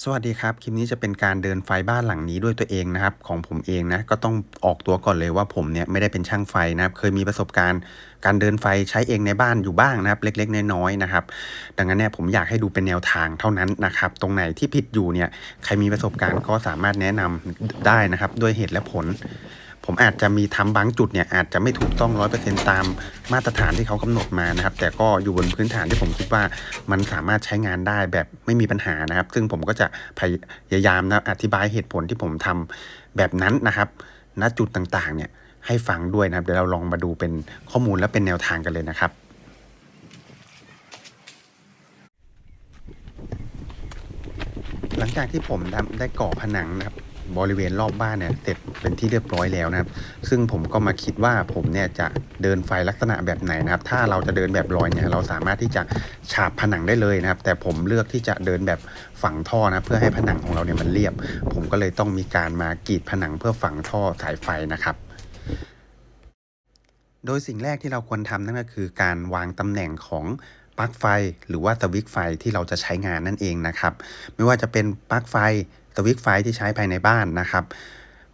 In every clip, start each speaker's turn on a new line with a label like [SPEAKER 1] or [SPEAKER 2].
[SPEAKER 1] สวัสดีครับ คลิปนี้จะเป็นการเดินไฟบ้านหลังนี้ด้วยตัวเองนะครับ ของผมเองนะ ก็ต้องออกตัวก่อนเลยว่าผมเนี่ยไม่ได้เป็นช่างไฟนะครับ เคยมีประสบการณ์ การเดินไฟใช้เองในบ้านอยู่บ้างนะครับ เล็กๆ น้อยๆนะครับ ดังนั้นเนี่ยผมอยากให้ดูเป็นแนวทางเท่านั้นนะครับ ตรงไหนที่ผิดอยู่เนี่ยใครมีประสบการณ์ก็สามารถแนะนำได้นะครับ ด้วยเหตุและผล ผมอาจจะมีทำบางจุดเนี่ยอาจจะไม่ถูกต้องร้อยเปอร์เซ็นตามมาตรฐานที่เขากำหนดมานะครับ แต่ก็อยู่บนพื้นฐานที่ผมคิดว่ามันสามารถใช้งานได้แบบไม่มีปัญหานะครับ ซึ่งผมก็จะพยายามนะอธิบายเหตุผลที่ผมทำแบบนั้นนะครับ ณจุดต่างๆเนี่ยให้ฟังด้วยนะครับ เดี๋ยวเราลองมาดูเป็นข้อมูลและเป็นแนวทางกันเลยนะครับหลังจากที่ผมได้ก่อผนังนะครับ บริเวณรอบบ้านเนี่ยเสร็จเป็นที่เรียบร้อยแล้วนะครับ ซึ่งผมก็มาคิดว่าผมเนี่ยจะเดินไฟลักษณะแบบไหนนะครับ ถ้าเราจะเดินแบบลอยเนี่ยเราสามารถที่จะฉาบผนังได้เลยนะครับ แต่ผมเลือกที่จะเดินแบบฝังท่อนะเพื่อให้ผนังของเราเนี่ยมันเรียบ ผมก็เลยต้องมีการมากรีดผนังเพื่อฝังท่อสายไฟนะครับโดยสิ่งแรกที่เราควรทำนั่นก็คือการวางตำแหน่งของปลั๊กไฟ หรือว่าสวิตช์ไฟที่เราจะใช้งานนั่นเองนะครับ ไม่ว่าจะเป็นปลั๊กไฟ สวิตไฟที่ใช้ภายในบ้านนะครับ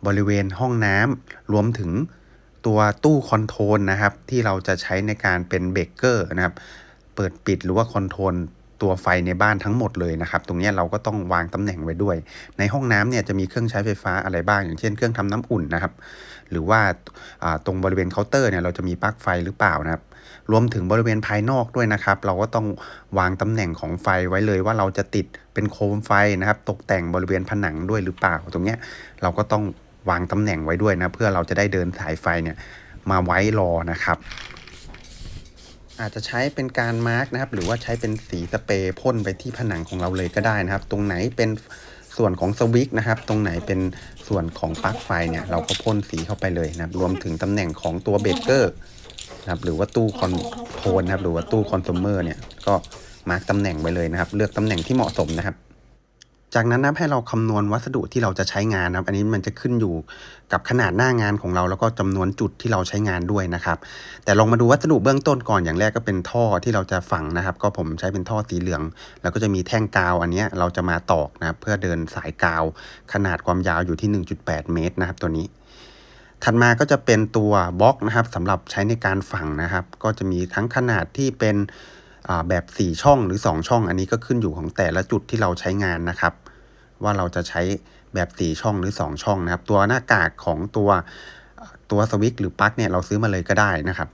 [SPEAKER 1] บริเวณห้องน้ำรวมถึงตัวตู้คอนโทรลนะครับ ที่เราจะใช้ในการเป็นเบรกเกอร์นะครับ เปิดปิดหรือว่าคอนโทรล ตัวไฟในบ้านทั้งหมดเลยนะครับ ตรงนี้เราก็ต้องวางตำแหน่งไว้ด้วย ในห้องน้ำเนี่ยจะมีเครื่องใช้ไฟฟ้าอะไรบ้าง อย่างเช่นเครื่องทำน้ำอุ่นนะครับ หรือว่าตรงบริเวณเคาน์เตอร์เนี่ยเราจะมีปลั๊กไฟหรือเปล่านะครับ รวมถึงบริเวณภายนอกด้วยนะครับ เราก็ต้องวางตำแหน่งของไฟไว้เลยว่าเราจะติดเป็นโคมไฟนะครับ ตกแต่งบริเวณผนังด้วยหรือเปล่า ตรงนี้เราก็ต้องวางตำแหน่งไว้ด้วยนะ เพื่อเราจะได้เดินสายไฟเนี่ยมาไว้รอนะครับ อาจจะใช้เป็นการมาร์กนะครับ หรือว่าใช้เป็นสีสเปรย์พ่นไปที่ผนังของเราเลยก็ได้นะครับ ตรงไหนเป็นส่วนของสวิกนะครับ ตรงไหนเป็นส่วนของปลั๊กไฟเนี่ย เราก็พ่นสีเข้าไปเลยนะครับ รวมถึงตำแหน่งของตัวเบเกอร์นะครับ หรือว่าตู้คอนโทรลนะครับ หรือว่าตู้คอน sumer เนี่ย ก็มาร์กตำแหน่งไปเลยนะครับ เลือกตำแหน่งที่เหมาะสมนะครับ จากนั้นนะให้เราคำนวณวัสดุที่เราจะใช้งานนะครับ อันนี้มันจะขึ้นอยู่กับขนาดหน้างานของเรา แล้วก็จำนวนจุดที่เราใช้งานด้วยนะครับ แต่ลองมาดูวัสดุเบื้องต้นก่อนอย่างแรกก็เป็นท่อที่เราจะฝังนะครับ ก็ผมใช้เป็นท่อสีเหลือง แล้วก็จะมีแท่งกาวอันนี้เราจะมาตอกนะครับเพื่อเดินสายกาว ขนาดความยาวอยู่ที่ 1.8 เมตรนะครับตัวนี้ถัดมาก็จะเป็นตัวบล็อกนะครับสำหรับใช้ในการฝังนะครับ ก็จะมีทั้งขนาดที่เป็น แบบ 4 ช่องหรือ 2 ช่อง อันนี้ก็ขึ้นอยู่ของแต่ละจุดที่เราใช้งานนะครับ ว่าเราจะใช้แบบ 4 ช่องหรือ 2 ช่องนะครับ ตัวหน้ากากของตัวตัวสวิตช์หรือปลั๊กเนี่ยเราซื้อมาเลยก็ได้นะครับ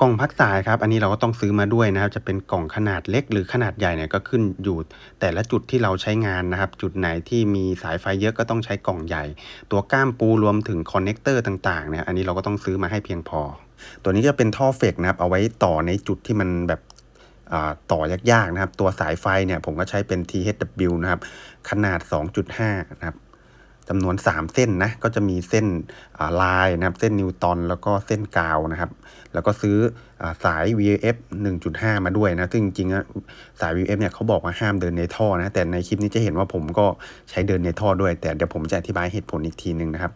[SPEAKER 1] กล่องพักสายครับ อันนี้เราก็ต้องซื้อมาด้วยนะครับ จะเป็นกล่องขนาดเล็กหรือขนาดใหญ่เนี่ยก็ขึ้นอยู่แต่ละจุดที่เราใช้งานนะครับ จุดไหนที่มีสายไฟเยอะก็ต้องใช้กล่องใหญ่ ตัวก้ามปูรวมถึงคอนเนคเตอร์ต่างๆเนี่ย อันนี้เราก็ต้องซื้อมาให้เพียงพอ ตัวนี้จะเป็นท่อเฟกนะครับ เอาไว้ต่อในจุดที่มันแบบ ต่อยากๆนะครับ ตัวสายไฟเนี่ยผมก็ใช้เป็น THW นะครับ ขนาด 2.5 นะครับจำนวน 3 เส้นนะ ก็จะมีเส้นลายนะครับ เส้นนิวตันแล้วก็เส้นกาวนะครับ แล้วก็ซื้ออสาย VF 1.5 มาด้วยนะ ซึ่งจริงๆสาย VF เนี่ยเขาบอกว่าห้ามเดินในท่อนะ แต่ในคลิปนี้จะเห็นว่าผมก็ใช้เดินในท่อด้วย แต่เดี๋ยวผมจะอธิบายเหตุผลอีกทีหนึ่งนะครับ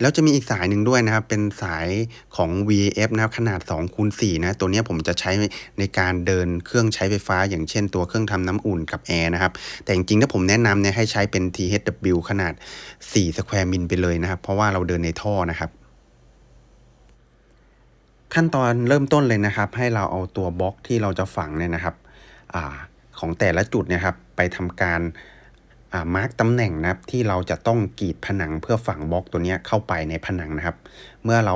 [SPEAKER 1] แล้วจะมีอีกสายหนึ่งด้วยนะครับ เป็นสายของ VF นะครับ ขนาด2คูณ4นะ ตัวนี้ผมจะใช้ในการเดินเครื่องใช้ไฟฟ้า อย่างเช่นตัวเครื่องทำน้ำอุ่นกับแอร์นะครับ แต่จริงๆ ถ้าผมแนะนำเนี่ยให้ใช้เป็น THW ขนาด4 square min ไปเลยนะครับ เพราะว่าเราเดินในท่อนะครับ ขั้นตอนเริ่มต้นเลยนะครับ ให้เราเอาตัวบล็อกที่เราจะฝังเนี่ยนะครับอของแต่ละจุดเนี่ยครับไปทำการ มาร์กตำแหน่งนะครับที่เราจะต้องกรีดผนังเพื่อฝังบล็อกตัวนี้เข้าไปในผนังนะครับ เมื่อเรา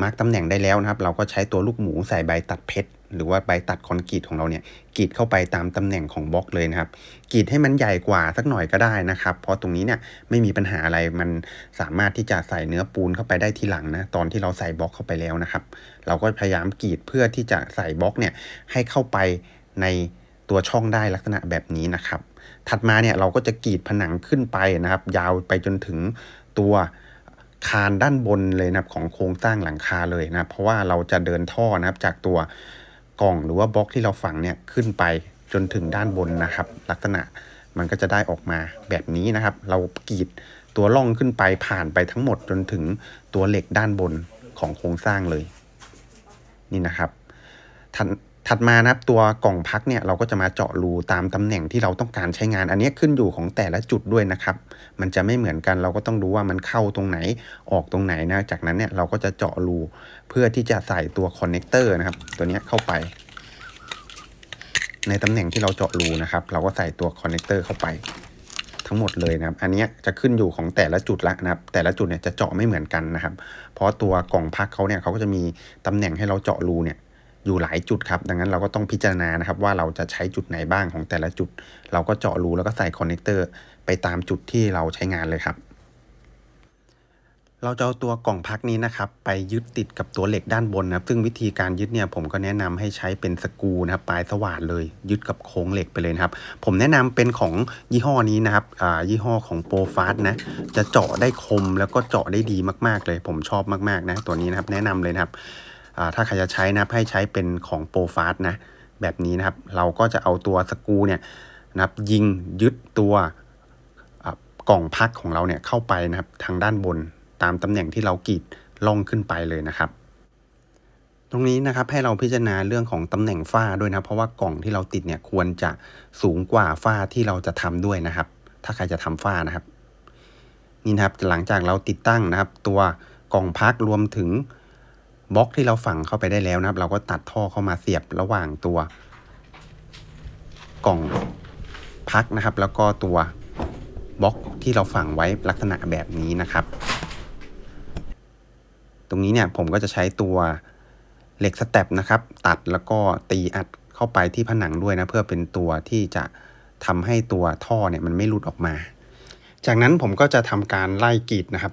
[SPEAKER 1] มาร์กตำแหน่งได้แล้วนะครับ เราก็ใช้ตัวลูกหมูใส่ใบตัดเพชรหรือว่าใบตัดคอนกรีตของเราเนี่ยกรีดเข้าไปตามตำแหน่งของบล็อกเลยนะครับกรีดให้มันใหญ่กว่าสักหน่อยก็ได้นะครับ เพราะตรงนี้เนี่ยไม่มีปัญหาอะไรมันสามารถที่จะใส่เนื้อปูนเข้าไปได้ทีหลังนะตอนที่เราใส่บล็อกเข้าไปแล้วนะครับ เราก็พยายามกรีดเพื่อที่จะใส่บล็อกเนี่ยให้เข้าไปในตัวช่องได้ลักษณะแบบนี้นะครับ ถัดมาเนี่ยเราก็จะกรีดผนังขึ้นไปนะครับ ยาวไปจนถึงตัวคานด้านบนเลยนะครับของโครงสร้างหลังคาเลยนะเพราะว่าเราจะเดินท่อนะครับจากตัวกล่องหรือว่าบล็อกที่เราฝังเนี่ยขึ้นไปจนถึงด้านบนนะครับ ลักษณะมันก็จะได้ออกมาแบบนี้นะครับ เรากรีดตัวล่องขึ้นไปผ่านไปทั้งหมดจนถึงตัวเหล็กด้านบนของโครงสร้างเลย นี่นะครับทัน ถัดมานะครับตัวกล่องพักเนี่ยเราก็จะมาเจาะรูตามตำแหน่งที่เราต้องการใช้งาน อันนี้ขึ้นอยู่ของแต่ละจุดด้วยนะครับ มันจะไม่เหมือนกันเราก็ต้องดูว่ามันเข้าตรงไหนออกตรงไหนนะจากนั้นเนี่ยเราก็จะเจาะรูเพื่อที่จะใส่ตัวคอนเนคเตอร์นะครับตัวนี้เข้าไป ในตำแหน่งที่เราเจาะรูนะครับ เราก็ใส่ตัวคอนเนคเตอร์เข้าไปทั้งหมดเลยนะครับ อันนี้จะขึ้นอยู่ของแต่ละจุดละนะครับ แต่ละจุดเนี่ยจะเจาะไม่เหมือนกันนะครับ เพราะตัวกล่องพักเขาเนี่ยเขาก็จะมีตำแหน่งให้เราเจาะรูเนี่ย อยู่หลายจุดครับ ดังนั้นเราก็ต้องพิจารณานะครับว่าเราจะใช้จุดไหนบ้างของแต่ละจุด เราก็เจาะรูแล้วก็ใส่คอนเนคเตอร์ไปตามจุดที่เราใช้งานเลยครับ เราจะเอาตัวกล่องพักนี้นะครับ ไปยึดติดกับตัวเหล็กด้านบนนะครับ ซึ่งวิธีการยึดเนี่ยผมก็แนะนำให้ใช้เป็นสกูนะครับปลายสว่านเลย ยึดกับโครงเหล็กไปเลยนะครับ ผมแนะนำเป็นของยี่ห้อนี้นะครับอ่ายี่ห้อของโปรฟาสนะจะเจาะได้คมแล้วก็เจาะได้ดีมากๆเลย ผมชอบมากๆนะตัวนี้นะครับแนะนำเลยนะครับ ถ้าใครจะใช้นะครับให้ใช้เป็นของโปรฟาสนะแบบนี้นะครับ เราก็จะเอาตัวสกูเนี่ยนะครับยิงยึดตัวอ่ากล่องพักของเราเนี่ยเข้าไปนะครับทางด้านบนตามตำแหน่งที่เรากรีดล่องขึ้นไปเลยนะครับตรงนี้นะครับให้เราพิจารณาเรื่องของตำแหน่งฝ้าด้วยนะเพราะว่ากล่องที่เราติดเนี่ยควรจะสูงกว่าฝ้าที่เราจะทำด้วยนะครับ ถ้าใครจะทำฝ้านะครับ นี่นะครับหลังจากเราติดตั้งนะครับ ตัวกล่องพักรวมถึง บล็อกที่เราฝังเข้าไปได้แล้วนะครับ เราก็ตัดท่อเข้ามาเสียบระหว่างตัวกล่องพักนะครับ แล้วก็ตัวบล็อกที่เราฝังไว้ลักษณะแบบนี้นะครับ ตรงนี้เนี่ยผมก็จะใช้ตัวเหล็กสเต็ปนะครับ ตัดแล้วก็ตีอัดเข้าไปที่ผนังด้วยนะ เพื่อเป็นตัวที่จะทำให้ตัวท่อเนี่ยมันไม่หลุดออกมา จากนั้นผมก็จะทำการไล่กรีดนะครับ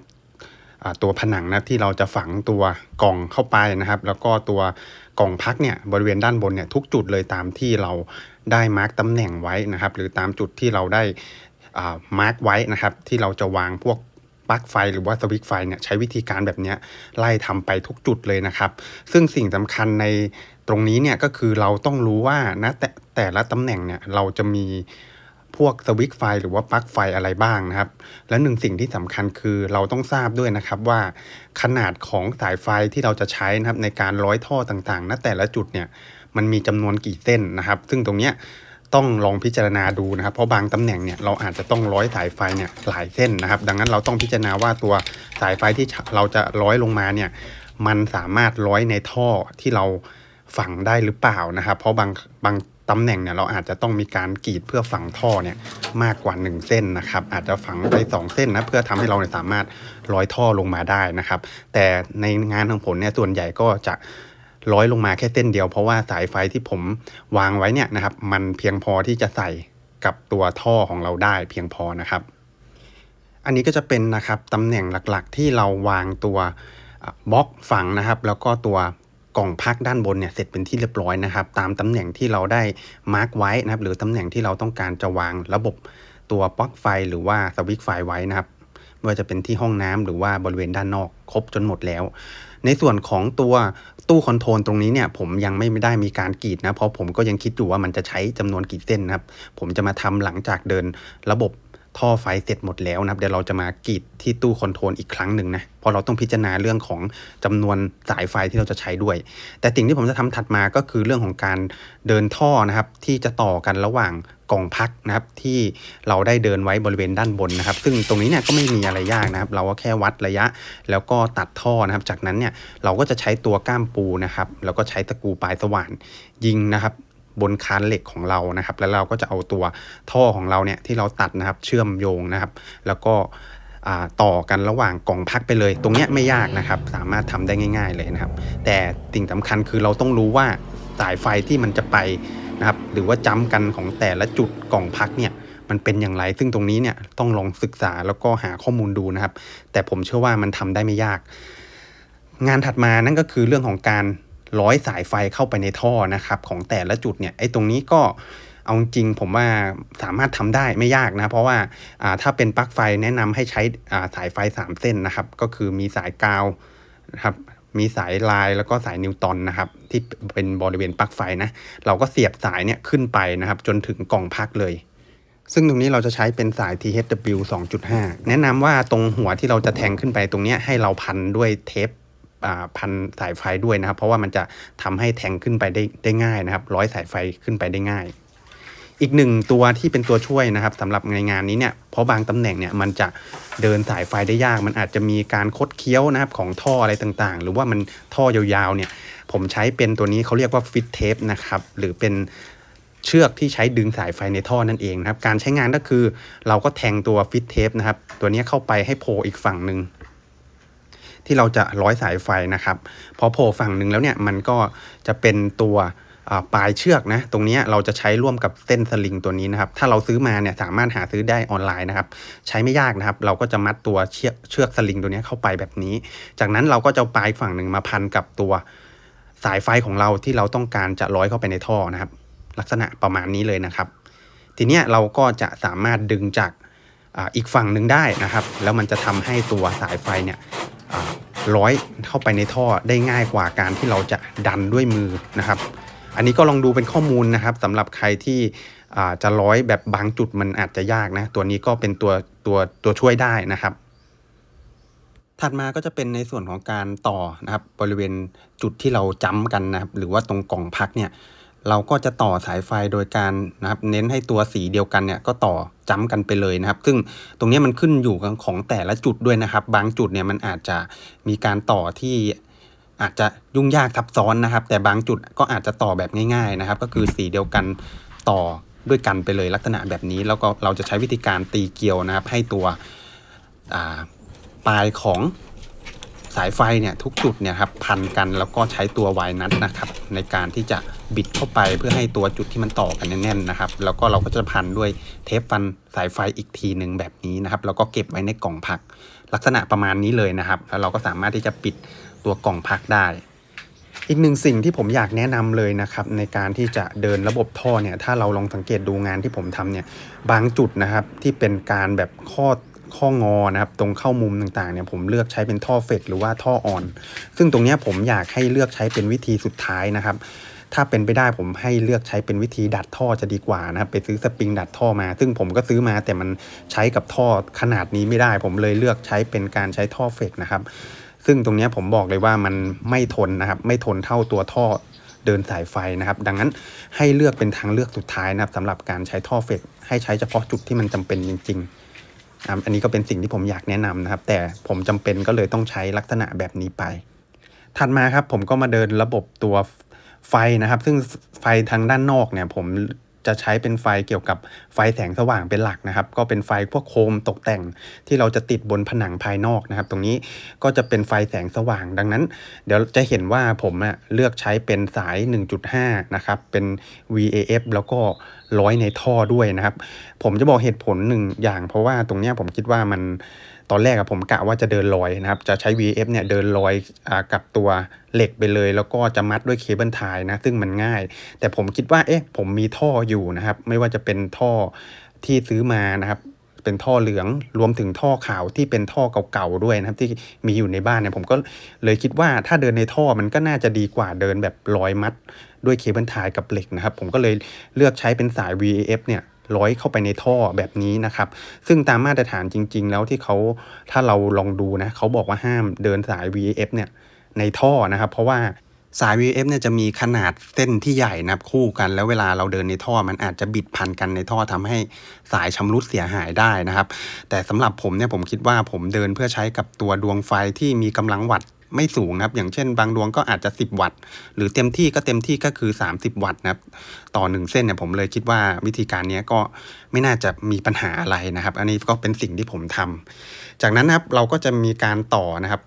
[SPEAKER 1] ตัวผนังนะที่เราจะฝังตัวกล่องเข้าไปนะครับ แล้วก็ตัวกล่องพักเนี่ยบริเวณด้านบนเนี่ยทุกจุดเลยตามที่เราได้มาร์กตำแหน่งไว้นะครับ หรือตามจุดที่เราได้มาร์กไว้นะครับ ที่เราจะวางพวกปลั๊กไฟหรือว่าสวิตช์ไฟเนี่ยใช้วิธีการแบบนี้ไล่ทำไปทุกจุดเลยนะครับ ซึ่งสิ่งสำคัญในตรงนี้เนี่ยก็คือเราต้องรู้ว่านะแต่แต่ละตำแหน่งเนี่ยเราจะมี พวกสวิตช์ไฟหรือว่าปลั๊กไฟอะไรบ้างนะครับ และหนึ่งสิ่งที่สำคัญคือเราต้องทราบด้วยนะครับว่าขนาดของสายไฟที่เราจะใช้นะครับในการร้อยท่อต่างๆณแต่ละจุดเนี่ยมันมีจำนวนกี่เส้นนะครับ ซึ่งตรงเนี้ยต้องลองพิจารณาดูนะครับ เพราะบางตำแหน่งเนี่ยเราอาจจะต้องร้อยสายไฟเนี่ยหลายเส้นนะครับ ดังนั้นเราต้องพิจารณาว่าตัวสายไฟที่เราจะร้อยลงมาเนี่ยมันสามารถร้อยในท่อที่เราฝังได้หรือเปล่านะครับ เพราะบางบาง ตำแหน่งเนี่ยเราอาจจะต้องมีการกรีดเพื่อฝังท่อเนี่ยมากกว่า 1 เส้นนะครับ อาจจะฝังไป 2 เส้นนะเพื่อทำให้เราเนี่ยสามารถร้อยท่อลงมาได้นะครับ แต่ในงานของผมเนี่ยส่วนใหญ่ก็จะร้อยลงมาแค่เส้นเดียวเพราะว่าสายไฟที่ผมวางไว้เนี่ยนะครับ มันเพียงพอที่จะใส่กับตัวท่อของเราได้เพียงพอนะครับ อันนี้ก็จะเป็นนะครับตำแหน่งหลักๆ ที่เราวางตัวบล็อกฝังนะครับ แล้วก็ตัว กล่องพักด้านบนเนี่ยเสร็จเป็นที่เรียบร้อยนะครับ ตามตำแหน่งที่เราได้มาร์กไว้นะครับ หรือตำแหน่งที่เราต้องการจะวางระบบตัวปลั๊กไฟหรือว่าสวิตช์ไฟไว้นะครับไม่ว่าจะเป็นที่ห้องน้ำหรือว่าบริเวณด้านนอกครบจนหมดแล้ว ในส่วนของตัวตู้คอนโทรลตรงนี้เนี่ยผมยังไม่ได้มีการกรีดนะ เพราะผมก็ยังคิดอยู่ว่ามันจะใช้จำนวนกี่เส้นนะครับ ผมจะมาทำหลังจากเดินระบบ ท่อไฟเสร็จหมดแล้วนะครับเดี๋ยวเราจะมากรีดที่ตู้คอนโทรลอีกครั้งหนึ่งนะเพราะเราต้องพิจารณาเรื่องของจำนวนสายไฟที่เราจะใช้ด้วย แต่สิ่งที่ผมจะทำถัดมาก็คือเรื่องของการเดินท่อนะครับ ที่จะต่อกันระหว่างกล่องพักนะครับที่เราได้เดินไว้บริเวณด้านบนนะครับ ซึ่งตรงนี้เนี่ยก็ไม่มีอะไรยากนะครับ เราก็แค่วัดระยะ แล้วก็ตัดท่อนะครับ จากนั้นเนี่ยเราก็จะใช้ตัวก้ามปูนะครับแล้วก็ใช้ตะกูปลายสว่านยิงนะครับ บนคานเหล็กของเรานะครับ แล้วเราก็จะเอาตัวท่อของเราเนี่ยที่เราตัดนะครับเชื่อมโยงนะครับ แล้วก็ต่อกันระหว่างกล่องพักไปเลย ตรงเนี้ยไม่ยากนะครับ สามารถทำได้ง่าย ๆเลยนะครับ แต่สิ่งสำคัญคือเราต้องรู้ว่าสายไฟที่มันจะไปนะครับ หรือว่าจำกันของแต่ละจุดกล่องพักเนี่ยมันเป็นอย่างไร ซึ่งตรงนี้เนี่ยต้องลองศึกษาแล้วก็หาข้อมูลดูนะครับ แต่ผมเชื่อว่ามันทำได้ไม่ยาก งานถัดมานั่นก็คือเรื่องของการ ร้อยสายไฟเข้าไปในท่อนะครับ ของแต่ละจุดเนี่ยไอ้ตรงนี้ก็เอาจริงผมว่าสามารถทำได้ไม่ยากนะ เพราะว่าถ้าเป็นปลั๊กไฟแนะนำให้ใช้สายไฟ 3 เส้นนะครับ ก็คือมีสายกาวนะครับมีสายลายแล้วก็สายนิวตันนะครับ ที่เป็นบริเวณปลั๊กไฟนะ เราก็เสียบสายเนี่ยขึ้นไปนะครับ จนถึงกล่องพักเลย ซึ่งตรงนี้เราจะใช้เป็นสาย THW 2.5 แนะนำว่าตรงหัวที่เราจะแทงขึ้นไปตรงนี้ให้เราพันด้วยเทป พันสายไฟด้วยนะครับ เพราะว่ามันจะทำให้แทงขึ้นไปได้ได้ง่ายนะครับ ร้อยสายไฟขึ้นไปได้ง่าย อีกหนึ่งตัวที่เป็นตัวช่วยนะครับสำหรับในงานนี้เนี่ยเพราะบางตำแหน่งเนี่ยมันจะเดินสายไฟได้ยาก มันอาจจะมีการคดเคี้ยวนะครับของท่ออะไรต่างๆ หรือว่ามันท่อยาวๆเนี่ย ผมใช้เป็นตัวนี้เขาเรียกว่าฟิตเทปนะครับหรือเป็นเชือกที่ใช้ดึงสายไฟในท่อนั่นเองนะครับ การใช้งานก็คือเราก็แทงตัวฟิตเทปนะครับ ตัวนี้เข้าไปให้โผล่อีกฝั่งหนึ่ง ที่เราจะร้อยสายไฟนะครับพอโผล่ฝั่งหนึ่งแล้วเนี่ยมันก็จะเป็นตัวปลายเชือกนะตรงนี้เราจะใช้ร่วมกับเส้นสลิงตัวนี้นะครับถ้าเราซื้อมาเนี่ยสามารถหาซื้อได้ออนไลน์นะครับใช้ไม่ยากนะครับ เราก็จะมัดตัวเชือกเชือกสลิงตัวนี้เข้าไปแบบนี้ จากนั้นเราก็จะปลายฝั่งหนึ่งมาพันกับตัวสายไฟของเราที่เราต้องการจะร้อยเข้าไปในท่อนะครับ ลักษณะประมาณนี้เลยนะครับ ทีนี้เราก็จะสามารถดึงจากอีกฝั่งหนึ่งได้นะครับ แล้วมันจะทำให้ตัวสายไฟเนี่ย ร้อยเข้าไปในท่อได้ง่ายกว่าการที่เราจะดันด้วยมือนะครับ อันนี้ก็ลองดูเป็นข้อมูลนะครับสำหรับใครที่จะร้อยแบบบางจุดมันอาจจะยากนะ ตัวนี้ก็เป็นตัวตัวตัวช่วยได้นะครับ ถัดมาก็จะเป็นในส่วนของการต่อนะครับ บริเวณจุดที่เราจ้ำกันนะครับ หรือว่าตรงกล่องพักเนี่ย เราก็จะต่อสายไฟโดยการนะครับเน้นให้ตัวสีเดียวกันเนี่ยก็ต่อจ้ำกันไปเลยนะครับ ซึ่งตรงนี้มันขึ้นอยู่กับของแต่ละจุดด้วยนะครับ บางจุดเนี่ยมันอาจจะมีการต่อที่อาจจะยุ่งยากซับซ้อนนะครับ แต่บางจุดก็อาจจะต่อแบบง่าย ๆนะครับ ก็คือสีเดียวกันต่อด้วยกันไปเลยลักษณะแบบนี้ แล้วก็เราจะใช้วิธีการตีเกลียวนะครับ ให้ตัวปลายของ สายไฟเนี่ยทุกจุดเนี่ยครับพันกันแล้วก็ใช้ตัววายนัทนะครับในการที่จะบิดเข้าไปเพื่อให้ตัวจุดที่มันต่อกันแน่นๆนะครับแล้วก็เราก็จะพันด้วยเทปฟันสายไฟอีกทีหนึ่งแบบนี้นะครับแล้วก็เก็บไว้ในกล่องพัก ลักษณะประมาณนี้เลยนะครับ แล้วเราก็สามารถที่จะปิดตัวกล่องพักได้อีกหนึ่งสิ่งที่ผมอยากแนะนำเลยนะครับในการที่จะเดินระบบท่อเนี่ยถ้าเราลองสังเกตดูงานที่ผมทำเนี่ยบางจุดนะครับที่เป็นการแบบข้อ ข้องอนะครับตรงเข้ามุมต่างๆเนี่ยผมเลือกใช้เป็นท่อเฟกหรือว่าท่ออ่อน ซึ่งตรงนี้ผมอยากให้เลือกใช้เป็นวิธีสุดท้ายนะครับถ้าเป็นไปได้ผมให้เลือกใช้เป็นวิธีดัดท่อจะดีกว่านะครับไปซื้อสปริงดัดท่อมา ซึ่งผมก็ซื้อมาแต่มันใช้กับท่อขนาดนี้ไม่ได้ ผมเลยเลือกใช้เป็นการใช้ท่อเฟกนะครับ ซึ่งตรงนี้ผมบอกเลยว่ามันไม่ทนนะครับ ไม่ทนเท่าตัวท่อเดินสายไฟนะครับ ดังนั้นให้เลือกเป็นทางเลือกสุดท้ายนะครับสำหรับการใช้ท่อเฟกให้ใช้เฉพาะจุดที่มันจำเป็นจริง ๆ อันนี้ก็เป็นสิ่งที่ผมอยากแนะนำนะครับ แต่ผมจำเป็นก็เลยต้องใช้ลักษณะแบบนี้ไป ถัดมาครับผมก็มาเดินระบบตัวไฟนะครับ ซึ่งไฟทางด้านนอกเนี่ยผม จะใช้เป็นไฟเกี่ยวกับไฟแสงสว่างเป็นหลักนะครับ ก็เป็นไฟพวกโคมตกแต่งที่เราจะติดบนผนังภายนอกนะครับ ตรงนี้ก็จะเป็นไฟแสงสว่างดังนั้น เดี๋ยวจะเห็นว่าผมเลือกใช้เป็นสาย 1.5 นะครับ เป็น VAF แล้วก็ร้อยในท่อด้วยนะครับ ผมจะบอกเหตุผลหนึ่งอย่าง เพราะว่าตรงนี้ผมคิดว่ามัน ตอนแรกอะผมกะว่าจะเดินลอยนะครับ จะใช้ VF เนี่ยเดินลอยอกับตัวเหล็กไปเลย แล้วก็จะมัดด้วยเคเบิลไทยนะ ซึ่งมันง่าย แต่ผมคิดว่าเอ๊ะผมมีท่ออยู่นะครับ ไม่ว่าจะเป็นท่อที่ซื้อมานะครับเป็นท่อเหลืองรวมถึงท่อขาวที่เป็นท่อเก่าๆด้วยนะครับ ที่มีอยู่ในบ้านเนี่ยผมก็เลยคิดว่าถ้าเดินในท่อมันก็น่าจะดีกว่าเดินแบบร้อยมัด ด้วยเคเบิลไทยกับเหล็กนะครับ ผมก็เลยเลือกใช้เป็นสาย VAF เนี่ย ร้อยเข้าไปในท่อแบบนี้นะครับ ซึ่งตามมาตรฐานจริง ๆ แล้วที่เขาถ้าเราลองดูนะเขาบอกว่าห้ามเดินสาย VAF เนี่ยในท่อนะครับ เพราะว่าสาย VAF เนี่ยจะมีขนาดเส้นที่ใหญ่นะครับคู่กัน แล้วเวลาเราเดินในท่อมันอาจจะบิดพันกันในท่อทำให้สายชำรุดเสียหายได้นะครับ แต่สำหรับผมเนี่ยผมคิดว่าผมเดินเพื่อใช้กับตัวดวงไฟที่มีกำลังวัต ไม่สูงนะครับ อย่างเช่นบางดวงก็อาจจะ 10 วัตต์ หรือเต็มที่ก็เต็มที่ก็คือ 30 วัตต์นะครับ ต่อหนึ่งเส้นเนี่ยผมเลยคิดว่าวิธีการนี้ก็ไม่น่าจะมีปัญหาอะไรนะครับ อันนี้ก็เป็นสิ่งที่ผมทำจากนั้นนะครับเราก็จะมีการต่อนะครับ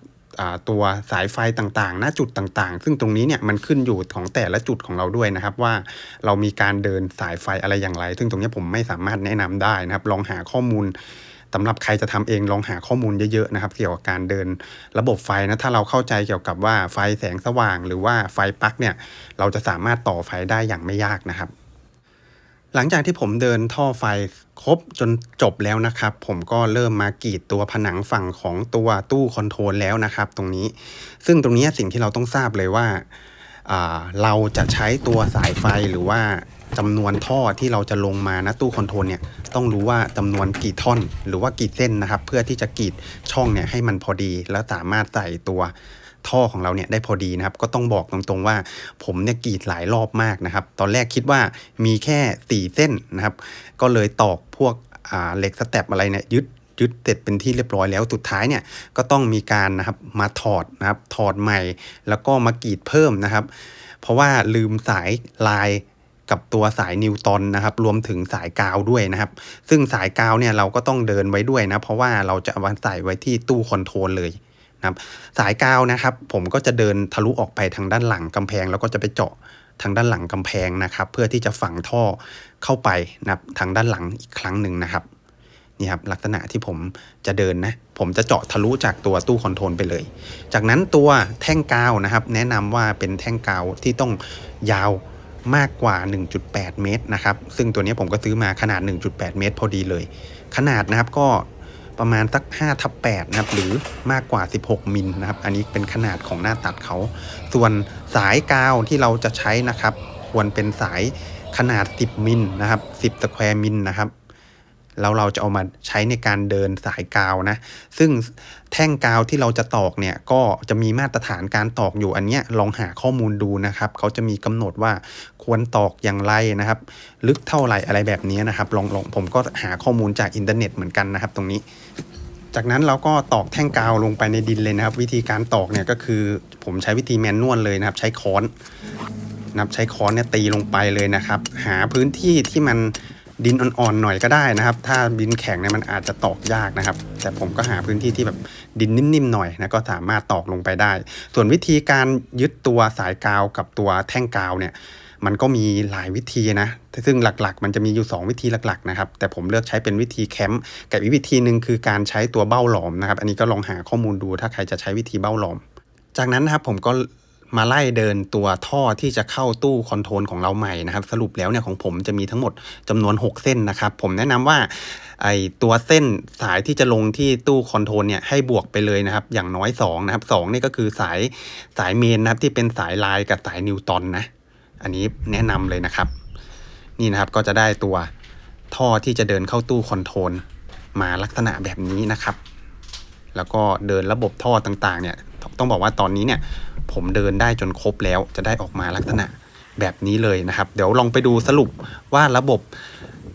[SPEAKER 1] ตัวสายไฟต่างๆหน้าจุดต่างๆ ซึ่งตรงนี้เนี่ยมันขึ้นอยู่ของแต่ละจุดของเราด้วยนะครับ ว่าเรามีการเดินสายไฟอะไรอย่างไร ซึ่งตรงนี้ผมไม่สามารถแนะนำได้นะครับ ลองหาข้อมูล สำหรับใครจะทำเองลองหาข้อมูลเยอะๆนะครับ เกี่ยวกับการเดินระบบไฟนะถ้าเราเข้าใจเกี่ยวกับว่าไฟแสงสว่าง หรือว่าไฟปลั๊กเนี่ยเราจะสามารถต่อไฟได้อย่างไม่ยากนะครับหลังจากที่ผมเดินท่อไฟครบจนจบแล้วนะครับ ผมก็เริ่มมากรีดตัวผนังฝั่งของตัวตู้คอนโทรลแล้วนะครับ ตรงนี้ ซึ่งตรงนี้สิ่งที่เราต้องทราบเลยว่าอ่าเราจะใช้ตัวสายไฟหรือว่า จำนวนท่อที่เราจะลงมานะตู้คอนโทรลเนี่ยต้องรู้ว่าจำนวนกี่ท่อน หรือว่ากี่เส้นนะครับ เพื่อที่จะกรีดช่องเนี่ยให้มันพอดี แล้วสามารถใส่ตัวท่อของเราเนี่ยได้พอดีนะครับ ก็ต้องบอกตรงๆว่า ผมเนี่ยกรีดหลายรอบมากนะครับ ตอนแรกคิดว่ามีแค่สี่เส้นนะครับ ก็เลยตอกพวกเหล็กสแตปอะไรเนี่ยยึดยึดเสร็จเป็นที่เรียบร้อยแล้วสุดท้ายเนี่ยก็ต้องมีการนะครับมาถอดนะครับถอดใหม่ แล้วก็มากรีดเพิ่มนะครับ เพราะว่าลืมสายลาย กับตัวสายนิวตันนะครับรวมถึงสายกาวด้วยนะครับ ซึ่งสายกาวเนี่ยเราก็ต้องเดินไว้ด้วยนะเพราะว่าเราจะเอามาใส่ไว้ที่ตู้คอนโทรลเลยนะครับสายกาวนะครับ ผมก็จะเดินทะลุออกไปทางด้านหลังกำแพง แล้วก็จะไปเจาะทางด้านหลังกำแพงนะครับ เพื่อที่จะฝังท่อเข้าไปนะครับทางด้านหลังอีกครั้งหนึ่งนะครับนี่ครับลักษณะที่ผมจะเดินนะ ผมจะเจาะทะลุจากตัวตู้คอนโทรลไปเลย จากนั้นตัวแท่งกาวนะครับ แนะนำว่าเป็นแท่งกาวที่ต้องยาว มากกว่า 1.8 เมตรนะครับ ซึ่งตัวนี้ผมก็ซื้อมาขนาด 1.8 เมตร พอดีเลย ขนาดนะครับก็ประมาณสัก5ทับ8นะครับ หรือมากกว่า 16 มิลนะครับ อันนี้เป็นขนาดของหน้าตัดเขา ส่วนสายกาวที่เราจะใช้นะครับ ควรเป็นสายขนาด 10 มิลนะครับ 10สแควร์มิลนะครับ แล้วเราจะเอามาใช้ในการเดินสายกาวนะ ซึ่งแท่งกาวที่เราจะตอกเนี่ยก็จะมีมาตรฐานการตอกอยู่อันเนี้ยลองหาข้อมูลดูนะครับเขาจะมีกำหนดว่าควรตอกอย่างไรนะครับ ลึกเท่าไหร่อะไรแบบนี้นะครับลองลองผมก็หาข้อมูลจากอินเทอร์เน็ตเหมือนกันนะครับ ตรงนี้จากนั้นเราก็ตอกแท่งกาวลงไปในดินเลยนะครับ วิธีการตอกเนี่ยก็คือผมใช้วิธีแมนนวลเลยนะครับ ใช้ค้อนนับใช้ค้อนเนี่ยตีลงไปเลยนะครับ หาพื้นที่ที่มัน ดินอ่อนๆหน่อยก็ได้นะครับ ถ้าดินแข็งเนี่ยมันอาจจะตอกยากนะครับ แต่ผมก็หาพื้นที่ที่แบบดินนิ่มๆหน่อยนะก็สามารถตอกลงไปได้ ส่วนวิธีการยึดตัวสายกาวกับตัวแท่งกาวเนี่ยมันก็มีหลายวิธีนะ ซึ่งหลักๆ มันจะมีอยู่ 2 วิธีหลักๆนะครับ แต่ผมเลือกใช้เป็นวิธีแคมป์กับอีกวิธีหนึ่งคือการใช้ตัวเบ้าหลอมนะครับ อันนี้ก็ลองหาข้อมูลดูถ้าใครจะใช้วิธีเบ้าหลอม จากนั้นนะครับผมก็ มาไล่เดินตัวท่อที่จะเข้าตู้คอนโทรลของเราใหม่นะครับ สรุปแล้วเนี่ยของผมจะมีทั้งหมดจำนวน 6 เส้นนะครับ ผมแนะนำว่าไอตัวเส้นสายที่จะลงที่ตู้คอนโทรลเนี่ยให้บวกไปเลยนะครับ อย่างน้อย2นะครับ2นี่ก็คือสายสายเมนนะครับที่เป็นสายลายกับสายนิวตันนะ อันนี้แนะนำเลยนะครับ นี่นะครับก็จะได้ตัวท่อที่จะเดินเข้าตู้คอนโทรลมาลักษณะแบบนี้นะครับ แล้วก็เดินระบบท่อต่างๆเนี่ยต้องบอกว่าตอนนี้เนี่ย ผมเดินได้จนครบแล้วจะได้ออกมาลักษณะแบบนี้เลยนะครับ เดี๋ยวลองไปดูสรุปว่าระบบ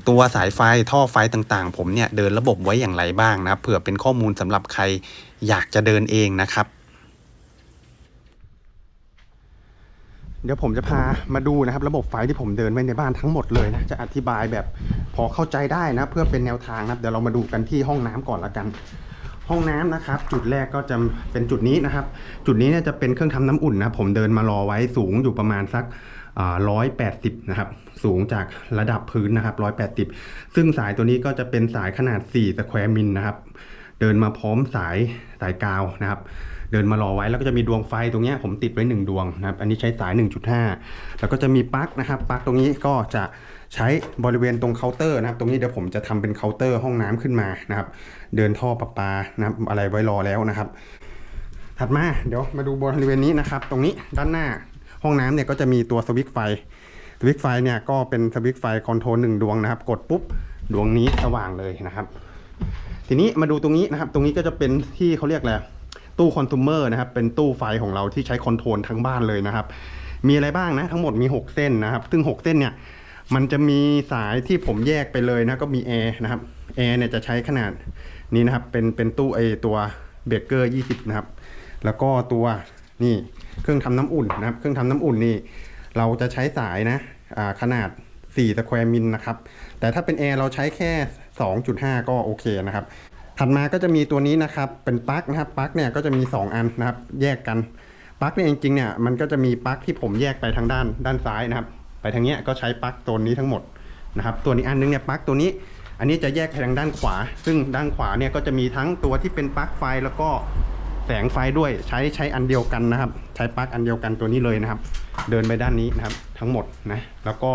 [SPEAKER 1] ตัวสายไฟท่อไฟต่างๆ ผมเนี่ยเดินระบบไว้อย่างไรบ้างนะครับเผื่อเป็นข้อมูลสำหรับใครอยากจะเดินเองนะครับเดี๋ยวผมจะพามาดูนะครับ ระบบไฟที่ผมเดินไว้ในบ้านทั้งหมดเลยนะจะอธิบายแบบพอเข้าใจได้นะ เพื่อเป็นแนวทางนะเดี๋ยวเรามาดูกันที่ห้องน้ำก่อนละกัน ห้องน้ำนะครับ จุดแรกก็จะเป็นจุดนี้นะครับ จุดนี้เนี่ยจะเป็นเครื่องทำน้ำอุ่นนะผมเดินมารอไว้สูงอยู่ประมาณสักร้อยแปดสิบนะครับ สูงจากระดับพื้นนะครับร้อยแปดสิบซึ่งสายตัวนี้ก็จะเป็นสายขนาด4สแควร์มิลนะครับ เดินมาพร้อมสายสายกาวนะครับ เดินมารอไว้แล้วก็จะมีดวงไฟตรงเนี้ยผมติดไว้1ดวงนะครับ อันนี้ใช้สาย 1.5 แล้วก็จะมีปลั๊กนะครับปลั๊กตรงนี้ก็จะใช้บริเวณตรงเคาน์เตอร์นะครับ ตรงนี้เดี๋ยวผมจะทำเป็นเคาน์เตอร์ห้องน้ำขึ้นมานะครับ เดินท่อประปานะครับอะไรไว้รอแล้วนะครับ ถัดมาเดี๋ยวมาดูบริเวณนี้นะครับ ตรงนี้ด้านหน้าห้องน้ำเนี่ยก็จะมีตัวสวิตช์ไฟสวิตช์ไฟเนี่ยก็เป็นสวิตช์ไฟคอนโทรลหนึ่งดวงนะครับ กดปุ๊บดวงนี้สว่างเลยนะครับ ทีนี้มาดูตรงนี้นะครับ ตรงนี้ก็จะเป็นที่เขาเรียกอะไรตู้คอน sumer นะครับ เป็นตู้ไฟของเราที่ใช้คอนโทรลทั้งบ้านเลยนะครับ มีอะไรบ้างนะ ทั้งหมดมี 6 เส้นนะครับ ซึ่ง 6 เส้นเนี่ย มันจะมีสายที่ผมแยกไปเลยนะ ก็มีแอร์นะครับ แอร์เนี่ยจะใช้ขนาด นี้นะครับเป็นเป็นตู้ไอตัวเบเกอร์20 นะครับ แล้วก็ตัวนี่เครื่องทำน้ำอุ่นนะครับ เครื่องทำน้ำอุ่นนี่เราจะใช้สายนะขนาด4สแควร์มิลนะครับ แต่ถ้าเป็นแอร์เราใช้แค่ 2.5 ก็โอเคนะครับ ถัดมาก็จะมีตัวนี้นะครับ เป็นปลั๊กนะครับ ปลั๊กเนี่ยก็จะมี 2 อันนะครับ แยกกัน ปลั๊กเนี่ยจริงๆเนี่ยมันก็จะมีปลั๊กที่ผมแยกไปทางด้านด้านซ้ายนะครับ ไปทางเนี้ยก็ใช้ปลั๊กตัวนี้ทั้งหมดนะครับ ตัวนี้อันนึงเนี่ยปลั๊กตัวนี้ อันนี้จะแยกไปทางด้านขวา ซึ่งด้านขวาเนี่ยก็จะมีทั้งตัวที่เป็นปลั๊กไฟแล้วก็แสงไฟด้วยใช้ใช้อันเดียวกันนะครับ ใช้ปลั๊กอันเดียวกันตัวนี้เลยนะครับ เดินไปด้านนี้นะครับทั้งหมดนะแล้วก็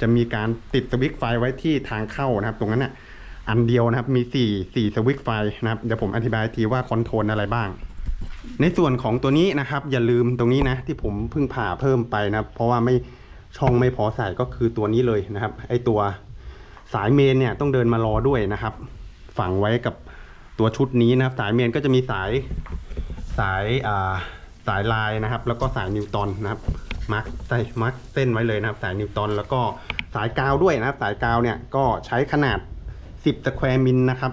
[SPEAKER 1] จะมีการติดสวิตช์ไฟไว้ที่ทางเข้านะครับ ตรงนั้นน่ะอันเดียวนะครับมี4 4สวิตช์ไฟนะครับเดี๋ยวผมอธิบายทีว่าคอนโทรลอะไรบ้าง ในส่วนของตัวนี้นะครับ อย่าลืมตรงนี้นะที่ผมเพิ่งผ่าเพิ่มไปนะครับ เพราะว่าไม่ช่องไม่พอใส่ก็คือตัวนี้เลยนะครับ ไอตัว สายเมนเนี่ยต้องเดินมารอด้วยนะครับ ฝังไว้กับตัวชุดนี้นะครับ สายเมนก็จะมีสายสายอ่า
[SPEAKER 2] สายลายนะครับ แล้วก็สายนิวตันนะครับมาร์กใส่มาร์กเส้นไว้เลยนะครับ สายนิวตันแล้วก็สายกาวด้วยนะครับ สายกาวเนี่ยก็ใช้ขนาด 10สแควร์มิลนะครับ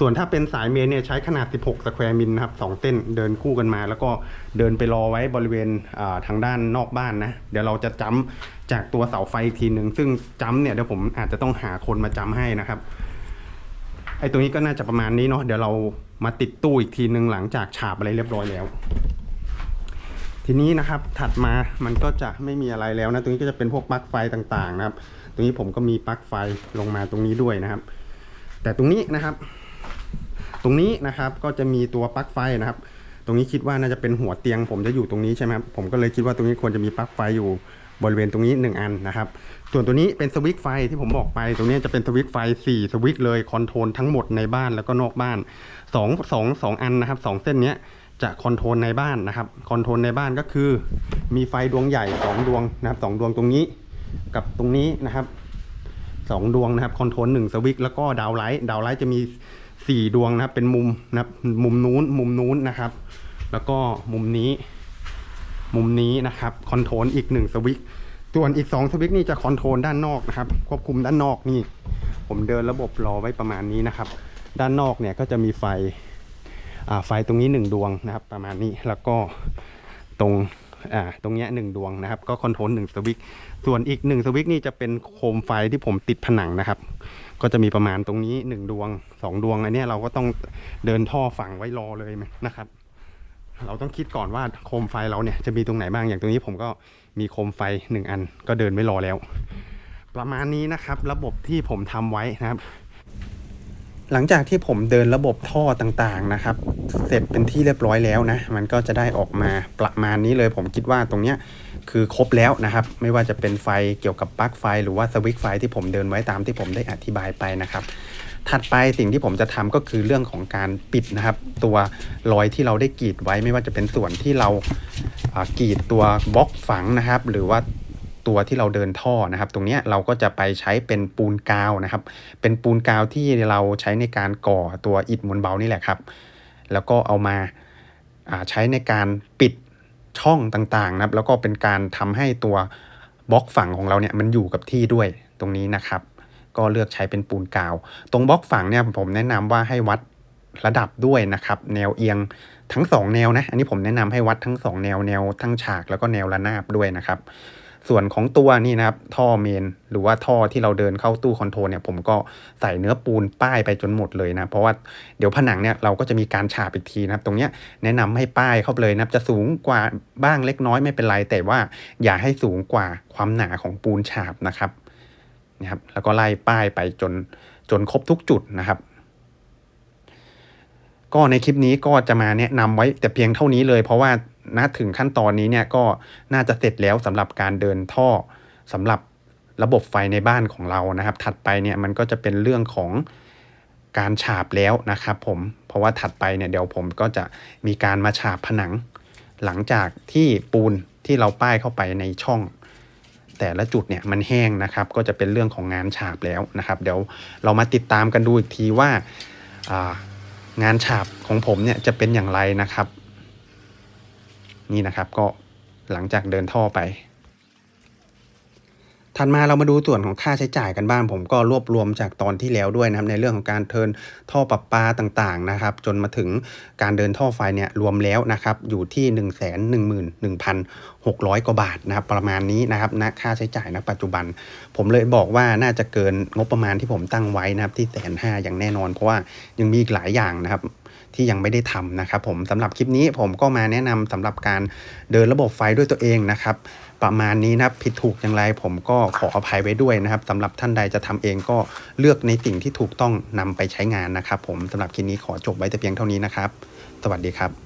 [SPEAKER 2] ส่วนถ้าเป็นสายเมนเนี่ยใช้ขนาด 16 สแควร์มิลนะครับสองเส้นเดินคู่กันมา แล้วก็เดินไปรอไว้บริเวณทางด้านนอกบ้านนะ เดี๋ยวเราจะจ้ำจากตัวเสาไฟอีกทีหนึ่ง ซึ่งจ้ำเนี่ยเดี๋ยวผมอาจจะต้องหาคนมาจ้ำให้นะครับ ไอ้ตรงนี้ก็น่าจะประมาณนี้เนาะ เดี๋ยวเรามาติดตู้อีกทีหนึ่งหลังจากฉาบอะไรเรียบร้อยแล้ว ทีนี้นะครับถัดมามันก็จะไม่มีอะไรแล้วนะ ตรงนี้ก็จะเป็นพวกปลั๊กไฟต่างๆนะครับ ตรงนี้ผมก็มีปลั๊กไฟลงมาตรงนี้ด้วยนะครับ แต่ตรงนี้นะครับ ตรงนี้นะครับก็จะมีตัวปลั๊กไฟนะครับ ตรงนี้คิดว่าน่าจะเป็นหัวเตียง ผมจะอยู่ตรงนี้ใช่ไหมครับผมก็เลยคิดว่าตรงนี้ควรจะมีปลั๊กไฟอยู่บริเวณตรงนี้หนึ่งอันนะครับ ส่วนตัวนี้เป็นสวิตช์ไฟที่ผมบอกไป ตรงนี้จะเป็นสวิตช์ไฟ 4 สวิตช์เลยคอนโทรลทั้งหมดในบ้านแล้วก็นอกบ้านสองสองสองอันนะครับสองเส้นนี้จะคอนโทรลในบ้านนะครับ คอนโทรลในบ้านก็คือ มีไฟดวงใหญ่สองดวงนะครับสองดวงตรงนี้กับตรงนี้นะครับสองดวงนะครับคอนโทรลหนึ่งสวิตช์แล้วก็ดาวไลท์ ดาวไลท์จะมี สี่ดวงนะครับ เป็นมุมนะครับ มุมนู้น มุมนู้นนะครับ แล้วก็มุมนี้ มุมนี้นะครับ คอนโทรลอีกหนึ่งสวิตช์ส่วนอีก2สวิตช์นี่จะคอนโทรลด้านนอกนะครับ ควบคุมด้านนอกนี่ ผมเดินระบบรอไว้ประมาณนี้นะครับ ด้านนอกเนี่ยก็จะมีไฟอ่าไฟตรงนี้1ดวงนะครับ ประมาณนี้ แล้วก็ตรง อ่าตรงเนี้ยหนึ่งดวงนะครับ ก็คอนโทรลหนึ่งสวิตส่วนอีกหนึ่งสวิตนี่จะเป็นโคมไฟที่ผมติดผนังนะครับ ก็จะมีประมาณตรงนี้หนึ่งดวงสองดวงอันเนี้ยเราก็ต้องเดินท่อฝังไว้รอเลยนะครับ เราต้องคิดก่อนว่าโคมไฟเราเนี่ยจะมีตรงไหนบ้างอย่างตรงนี้ผมก็มีโคมไฟหนึ่งอัน ก็เดินไม่รอแล้ว ประมาณนี้นะครับ ระบบที่ผมทำไว้นะครับ หลังจากที่ผมเดินระบบท่อต่างๆนะครับ เสร็จเป็นที่เรียบร้อยแล้วนะ มันก็จะได้ออกมาประมาณนี้เลย ผมคิดว่าตรงเนี้ยคือครบแล้วนะครับ ไม่ว่าจะเป็นไฟเกี่ยวกับปลั๊กไฟ หรือว่าสวิตช์ไฟที่ผมเดินไว้ตามที่ผมได้อธิบายไปนะครับ ถัดไปสิ่งที่ผมจะทำก็คือเรื่องของการปิดนะครับ ตัวรอยที่เราได้กรีดไว้ไม่ว่าจะเป็นส่วนที่เรากรีดตัวบล็อกฝังนะครับ หรือว่า ตัวที่เราเดินท่อนะครับ ตรงนี้เราก็จะไปใช้เป็นปูนกาวนะครับ เป็นปูนกาวที่เราใช้ในการก่อตัวอิฐมวลเบานี่แหละครับ แล้วก็เอามาาใช้ในการปิดช่องต่างๆนะครับ แล้วก็เป็นการทำให้ตัวบล็อกฝั่งของเราเนี่ยมันอยู่กับที่ด้วยตรงนี้นะครับ ก็เลือกใช้เป็นปูนกาว ตรงบล็อกฝั่งเนี่ยผมแนะนำว่าให้วัดระดับด้วยนะครับ แนวเอียงทั้ง 2 แนวนะ อันนี้ผมแนะนำให้วัดทั้ง 2 แนวแนวทั้งฉากแล้วก็แนวระนาบด้วยนะครับ ส่วนของตัวนี่นะครับ ท่อเมน หรือว่าท่อที่เราเดินเข้าตู้คอนโทรลเนี่ยผมก็ใส่เนื้อปูนป้ายไปจนหมดเลยนะ เพราะว่าเดี๋ยวผนังเนี่ยเราก็จะมีการฉาบอีกทีนะครับ ตรงเนี้ยแนะนำให้ป้ายเข้าไปเลยนะครับ จะสูงกว่าบ้างเล็กน้อยไม่เป็นไร แต่ว่าอย่าให้สูงกว่าความหนาของปูนฉาบนะครับนะครับ แล้วก็ไล่ป้ายไปจนจนครบทุกจุดนะครับก็ในคลิปนี้ก็จะมาแนะนำไว้แต่เพียงเท่านี้เลยเพราะว่า ณถึงขั้นตอนนี้เนี่ยก็น่าจะเสร็จแล้วสำหรับการเดินท่อสำหรับระบบไฟในบ้านของเรานะครับ ถัดไปเนี่ยมันก็จะเป็นเรื่องของการฉาบแล้วนะครับผมเพราะว่าถัดไปเนี่ยเดี๋ยวผมก็จะมีการมาฉาบผนัง หลังจากที่ปูนที่เราป้ายเข้าไปในช่อง แต่ละจุดเนี่ยมันแห้งนะครับ ก็จะเป็นเรื่องของงานฉาบแล้วนะครับ เดี๋ยวเรามาติดตามกันดูอีกทีว่าอ่างานฉาบของผมเนี่ยจะเป็นอย่างไรนะครับ นี่นะครับก็หลังจากเดินท่อไป ถัดมาเรามาดูส่วนของค่าใช้จ่ายกันบ้างผมก็รวบรวมจากตอนที่แล้วด้วยนะครับในเรื่องของการเทินท่อประปาต่างๆนะครับ จนมาถึงการเดินท่อไฟเนี่ยรวมแล้วนะครับอยู่ที่1 1 1 1 6 0 0 กว่าบาทนะครับประมาณนี้นะครับณค่าใช้จ่ายณปัจจุบัน ผมเลยบอกว่าน่าจะเกินงบประมาณที่ผมตั้งไว้นะครับที่แสนห้าอย่างแน่นอน เพราะว่ายังมีอีกหลายอย่างนะครับ ที่ยังไม่ได้ทำนะครับผมสำหรับคลิปนี้ผมก็มาแนะนำสำหรับการเดินระบบไฟด้วยตัวเองนะครับประมาณนี้นะครับผิดถูกอย่างไรผมก็ขออภัยไว้ด้วยนะครับสำหรับท่านใดจะทำเองก็เลือกในสิ่งที่ถูกต้องนำไปใช้งานนะครับ ผมสำหรับคลิปนี้ขอจบไว้แต่เพียงเท่านี้นะครับ สวัสดีครับ